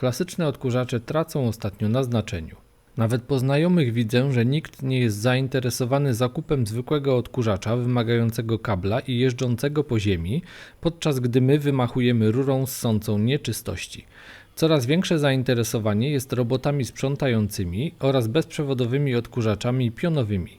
Klasyczne odkurzacze tracą ostatnio na znaczeniu. Nawet po znajomych widzę, że nikt nie jest zainteresowany zakupem zwykłego odkurzacza wymagającego kabla i jeżdżącego po ziemi, podczas gdy my wymachujemy rurą ssącą nieczystości. Coraz większe zainteresowanie jest robotami sprzątającymi oraz bezprzewodowymi odkurzaczami pionowymi.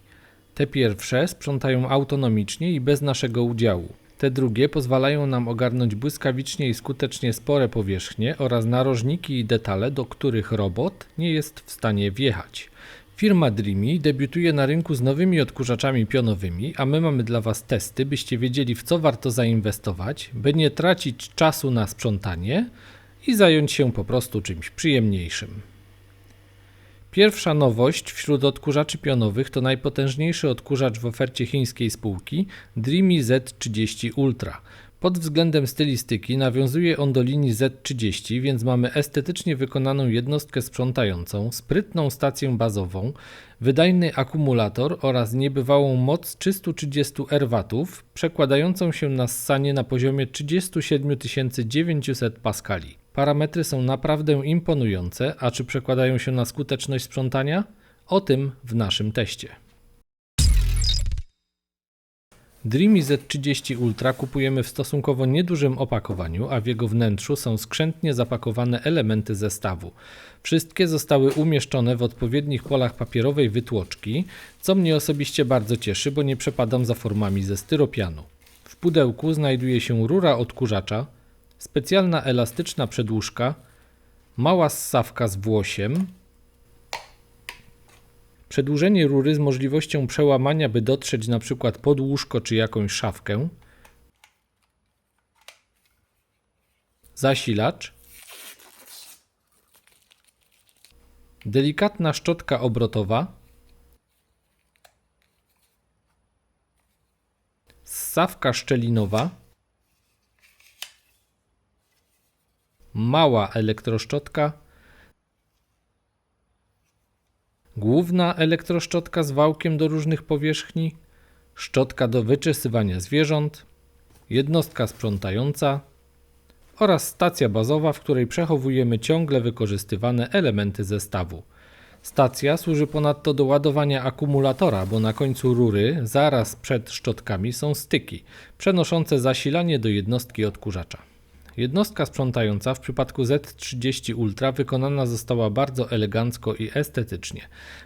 Te pierwsze sprzątają autonomicznie i bez naszego udziału. Te drugie pozwalają nam ogarnąć błyskawicznie i skutecznie spore powierzchnie oraz narożniki i detale, do których robot nie jest w stanie wjechać. Firma Dreamy debiutuje na rynku z nowymi odkurzaczami pionowymi, a my mamy dla Was testy, byście wiedzieli w co warto zainwestować, by nie tracić czasu na sprzątanie i zająć się po prostu czymś przyjemniejszym. Pierwsza nowość wśród odkurzaczy pionowych to najpotężniejszy odkurzacz w ofercie chińskiej spółki Dreamy Z30 Ultra. Pod względem stylistyki nawiązuje on do linii Z30, więc mamy estetycznie wykonaną jednostkę sprzątającą, sprytną stację bazową, wydajny akumulator oraz niebywałą moc 330 RW, przekładającą się na ssanie na poziomie 37 900 paskali. Parametry są naprawdę imponujące, a czy przekładają się na skuteczność sprzątania? O tym w naszym teście. Dreamy Z30 Ultra kupujemy w stosunkowo niedużym opakowaniu, a w jego wnętrzu są skrzętnie zapakowane elementy zestawu. Wszystkie zostały umieszczone w odpowiednich polach papierowej wytłoczki, co mnie osobiście bardzo cieszy, bo nie przepadam za formami ze styropianu. W pudełku znajduje się rura odkurzacza, specjalna elastyczna przedłużka, mała ssawka z włosiem, przedłużenie rury z możliwością przełamania, by dotrzeć na przykład pod łóżko czy jakąś szafkę, zasilacz, delikatna szczotka obrotowa, ssawka szczelinowa, mała elektroszczotka, główna elektroszczotka z wałkiem do różnych powierzchni, szczotka do wyczesywania zwierząt, jednostka sprzątająca oraz stacja bazowa, w której przechowujemy ciągle wykorzystywane elementy zestawu. Stacja służy ponadto do ładowania akumulatora, bo na końcu rury, zaraz przed szczotkami, są styki przenoszące zasilanie do jednostki odkurzacza. Jednostka sprzątająca w przypadku Z30 Ultra wykonana została bardzo elegancko i estetycznie.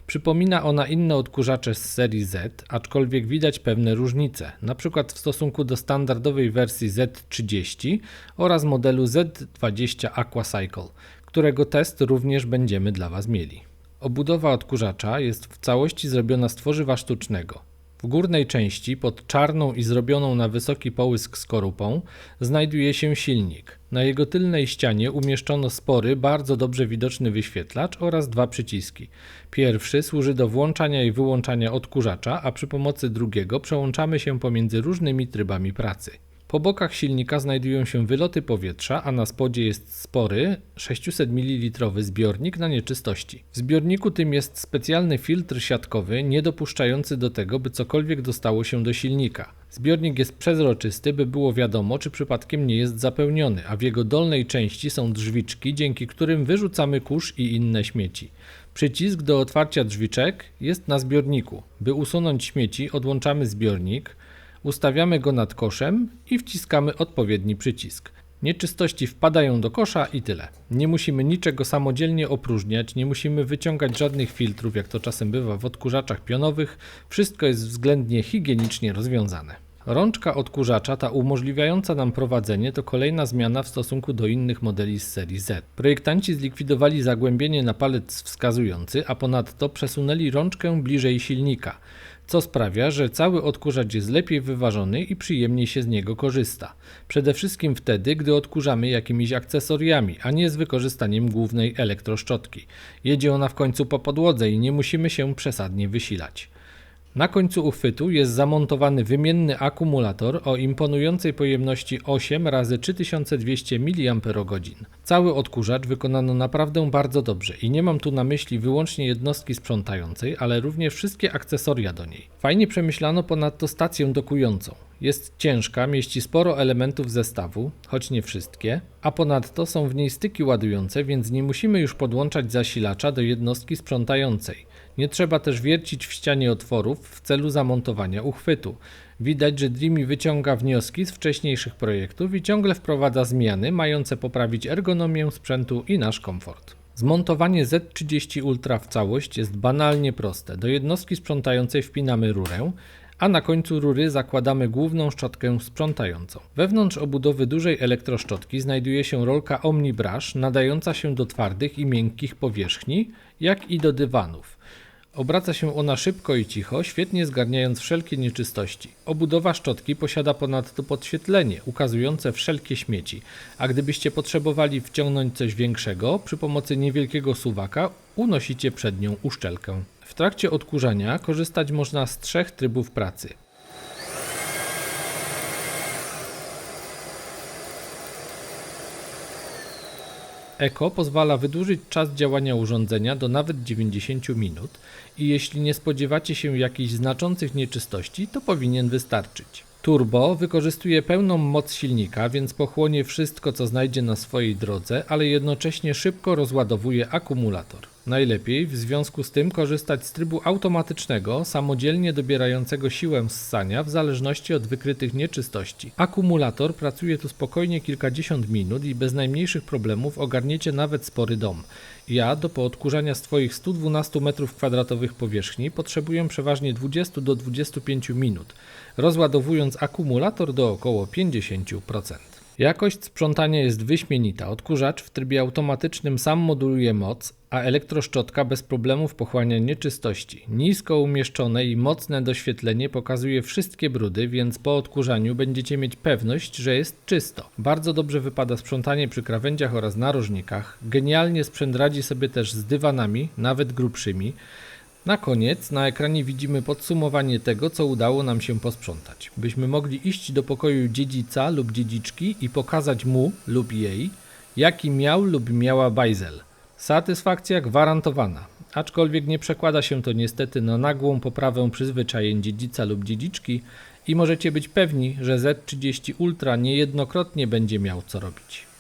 Przypomina ona inne odkurzacze z serii Z, aczkolwiek widać pewne różnice, np. w stosunku do standardowej wersji Z30 oraz modelu Z20 Aquacycle, którego test również będziemy dla Was mieli. Obudowa odkurzacza jest w całości zrobiona z tworzywa sztucznego. W górnej części, pod czarną i zrobioną na wysoki połysk skorupą, znajduje się silnik. Na jego tylnej ścianie umieszczono spory, bardzo dobrze widoczny wyświetlacz oraz dwa przyciski. Pierwszy służy do włączania i wyłączania odkurzacza, a przy pomocy drugiego przełączamy się pomiędzy różnymi trybami pracy. Po bokach silnika znajdują się wyloty powietrza, a na spodzie jest spory 600 ml zbiornik na nieczystości. W zbiorniku tym jest specjalny filtr siatkowy, nie dopuszczający do tego, by cokolwiek dostało się do silnika. Zbiornik jest przezroczysty, by było wiadomo, czy przypadkiem nie jest zapełniony, a w jego dolnej części są drzwiczki, dzięki którym wyrzucamy kurz i inne śmieci. Przycisk do otwarcia drzwiczek jest na zbiorniku. By usunąć śmieci, odłączamy zbiornik, Ustawiamy go nad koszem i wciskamy odpowiedni przycisk. Nieczystości wpadają do kosza i tyle. Nie musimy niczego samodzielnie opróżniać, nie musimy wyciągać żadnych filtrów, jak to czasem bywa w odkurzaczach pionowych. Wszystko jest względnie higienicznie rozwiązane. Rączka odkurzacza, ta umożliwiająca nam prowadzenie, to kolejna zmiana w stosunku do innych modeli z serii Z. Projektanci zlikwidowali zagłębienie na palec wskazujący, a ponadto przesunęli rączkę bliżej silnika co sprawia, że cały odkurzacz jest lepiej wyważony i przyjemniej się z niego korzysta. Przede wszystkim wtedy, gdy odkurzamy jakimiś akcesoriami, a nie z wykorzystaniem głównej elektroszczotki. Jedzie ona w końcu po podłodze i nie musimy się przesadnie wysilać. Na końcu uchwytu jest zamontowany wymienny akumulator o imponującej pojemności 8 razy 3200 mAh. Cały odkurzacz wykonano naprawdę bardzo dobrze i nie mam tu na myśli wyłącznie jednostki sprzątającej, ale również wszystkie akcesoria do niej. Fajnie przemyślano ponadto stację dokującą. Jest ciężka, mieści sporo elementów zestawu, choć nie wszystkie, a ponadto są w niej styki ładujące, więc nie musimy już podłączać zasilacza do jednostki sprzątającej. Nie trzeba też wiercić w ścianie otworów w celu zamontowania uchwytu. Widać, że Dreamy wyciąga wnioski z wcześniejszych projektów i ciągle wprowadza zmiany mające poprawić ergonomię sprzętu i nasz komfort. Zmontowanie Z30 Ultra w całość jest banalnie proste. Do jednostki sprzątającej wpinamy rurę, a na końcu rury zakładamy główną szczotkę sprzątającą. Wewnątrz obudowy dużej elektroszczotki znajduje się rolka OmniBrush nadająca się do twardych i miękkich powierzchni, jak i do dywanów. Obraca się ona szybko i cicho, świetnie zgarniając wszelkie nieczystości. Obudowa szczotki posiada ponadto podświetlenie, ukazujące wszelkie śmieci, a gdybyście potrzebowali wciągnąć coś większego, przy pomocy niewielkiego suwaka unosicie przed nią uszczelkę. W trakcie odkurzania korzystać można z trzech trybów pracy. Eko pozwala wydłużyć czas działania urządzenia do nawet 90 minut i jeśli nie spodziewacie się jakichś znaczących nieczystości, to powinien wystarczyć. Turbo wykorzystuje pełną moc silnika, więc pochłonie wszystko, co znajdzie na swojej drodze, ale jednocześnie szybko rozładowuje akumulator. Najlepiej w związku z tym korzystać z trybu automatycznego, samodzielnie dobierającego siłę ssania w zależności od wykrytych nieczystości. Akumulator pracuje tu spokojnie kilkadziesiąt minut i bez najmniejszych problemów ogarniecie nawet spory dom. Ja do poodkurzania swoich 112 m2 powierzchni potrzebuję przeważnie 20 do 25 minut, rozładowując akumulator do około 50%. Jakość sprzątania jest wyśmienita. Odkurzacz w trybie automatycznym sam moduluje moc, a elektroszczotka bez problemów pochłania nieczystości. Nisko umieszczone i mocne doświetlenie pokazuje wszystkie brudy, więc po odkurzaniu będziecie mieć pewność, że jest czysto. Bardzo dobrze wypada sprzątanie przy krawędziach oraz narożnikach. Genialnie sprzęt radzi sobie też z dywanami, nawet grubszymi. Na koniec na ekranie widzimy podsumowanie tego, co udało nam się posprzątać. Byśmy mogli iść do pokoju dziedzica lub dziedziczki i pokazać mu lub jej, jaki miał lub miała bajzel. Satysfakcja gwarantowana. Aczkolwiek nie przekłada się to niestety na nagłą poprawę przyzwyczajeń dziedzica lub dziedziczki i możecie być pewni, że Z30 Ultra niejednokrotnie będzie miał co robić.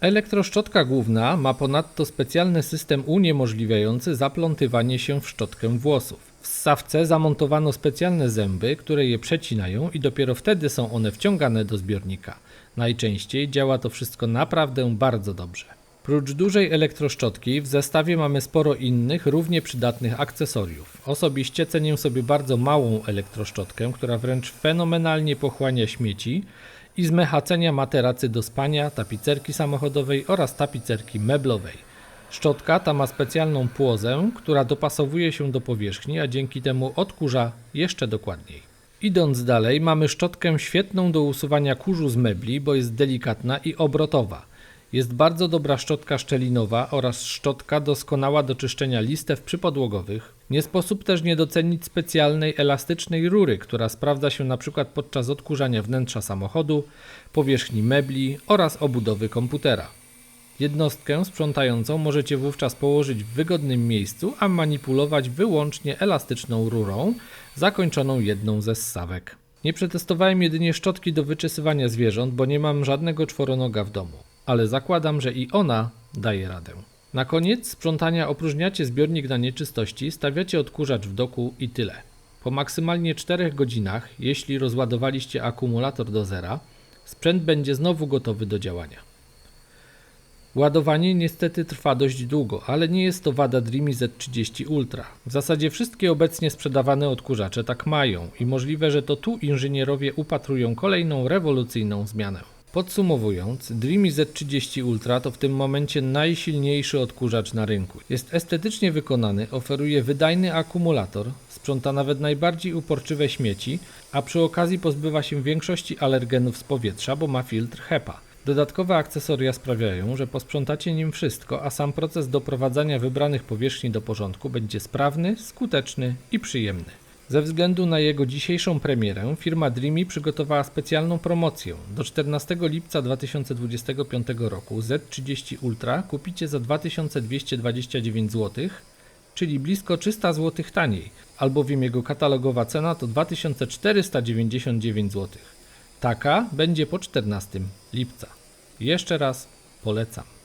Elektroszczotka główna ma ponadto specjalny system uniemożliwiający zaplątywanie się w szczotkę włosów. W ssawce zamontowano specjalne zęby, które je przecinają i dopiero wtedy są one wciągane do zbiornika. Najczęściej działa to wszystko naprawdę bardzo dobrze. Prócz dużej elektroszczotki w zestawie mamy sporo innych, równie przydatnych akcesoriów. Osobiście cenię sobie bardzo małą elektroszczotkę, która wręcz fenomenalnie pochłania śmieci i zmechacenia materacy do spania, tapicerki samochodowej oraz tapicerki meblowej. Szczotka ta ma specjalną płozę, która dopasowuje się do powierzchni, a dzięki temu odkurza jeszcze dokładniej. Idąc dalej, mamy szczotkę świetną do usuwania kurzu z mebli, bo jest delikatna i obrotowa. Jest bardzo dobra szczotka szczelinowa oraz szczotka doskonała do czyszczenia listew przypodłogowych. Nie sposób też nie docenić specjalnej elastycznej rury, która sprawdza się np. podczas odkurzania wnętrza samochodu, powierzchni mebli oraz obudowy komputera. Jednostkę sprzątającą możecie wówczas położyć w wygodnym miejscu, a manipulować wyłącznie elastyczną rurą, zakończoną jedną ze ssawek. Nie przetestowałem jedynie szczotki do wyczesywania zwierząt, bo nie mam żadnego czworonoga w domu, ale zakładam, że i ona daje radę. Na koniec sprzątania opróżniacie zbiornik na nieczystości, stawiacie odkurzacz w doku i tyle. Po maksymalnie 4 godzinach, jeśli rozładowaliście akumulator do zera, sprzęt będzie znowu gotowy do działania. Ładowanie niestety trwa dość długo, ale nie jest to wada Dreamy Z30 Ultra. W zasadzie wszystkie obecnie sprzedawane odkurzacze tak mają i możliwe, że to tu inżynierowie upatrują kolejną rewolucyjną zmianę. Podsumowując, Dreamy Z30 Ultra to w tym momencie najsilniejszy odkurzacz na rynku. Jest estetycznie wykonany, oferuje wydajny akumulator, sprząta nawet najbardziej uporczywe śmieci, a przy okazji pozbywa się większości alergenów z powietrza, bo ma filtr HEPA. Dodatkowe akcesoria sprawiają, że posprzątacie nim wszystko, a sam proces doprowadzania wybranych powierzchni do porządku będzie sprawny, skuteczny i przyjemny. Ze względu na jego dzisiejszą premierę, firma Dreamy przygotowała specjalną promocję. Do 14 lipca 2025 roku Z30 Ultra kupicie za 2229 zł, czyli blisko 300 zł taniej, albowiem jego katalogowa cena to 2499 zł. Taka będzie po 14 lipca. Jeszcze raz polecam.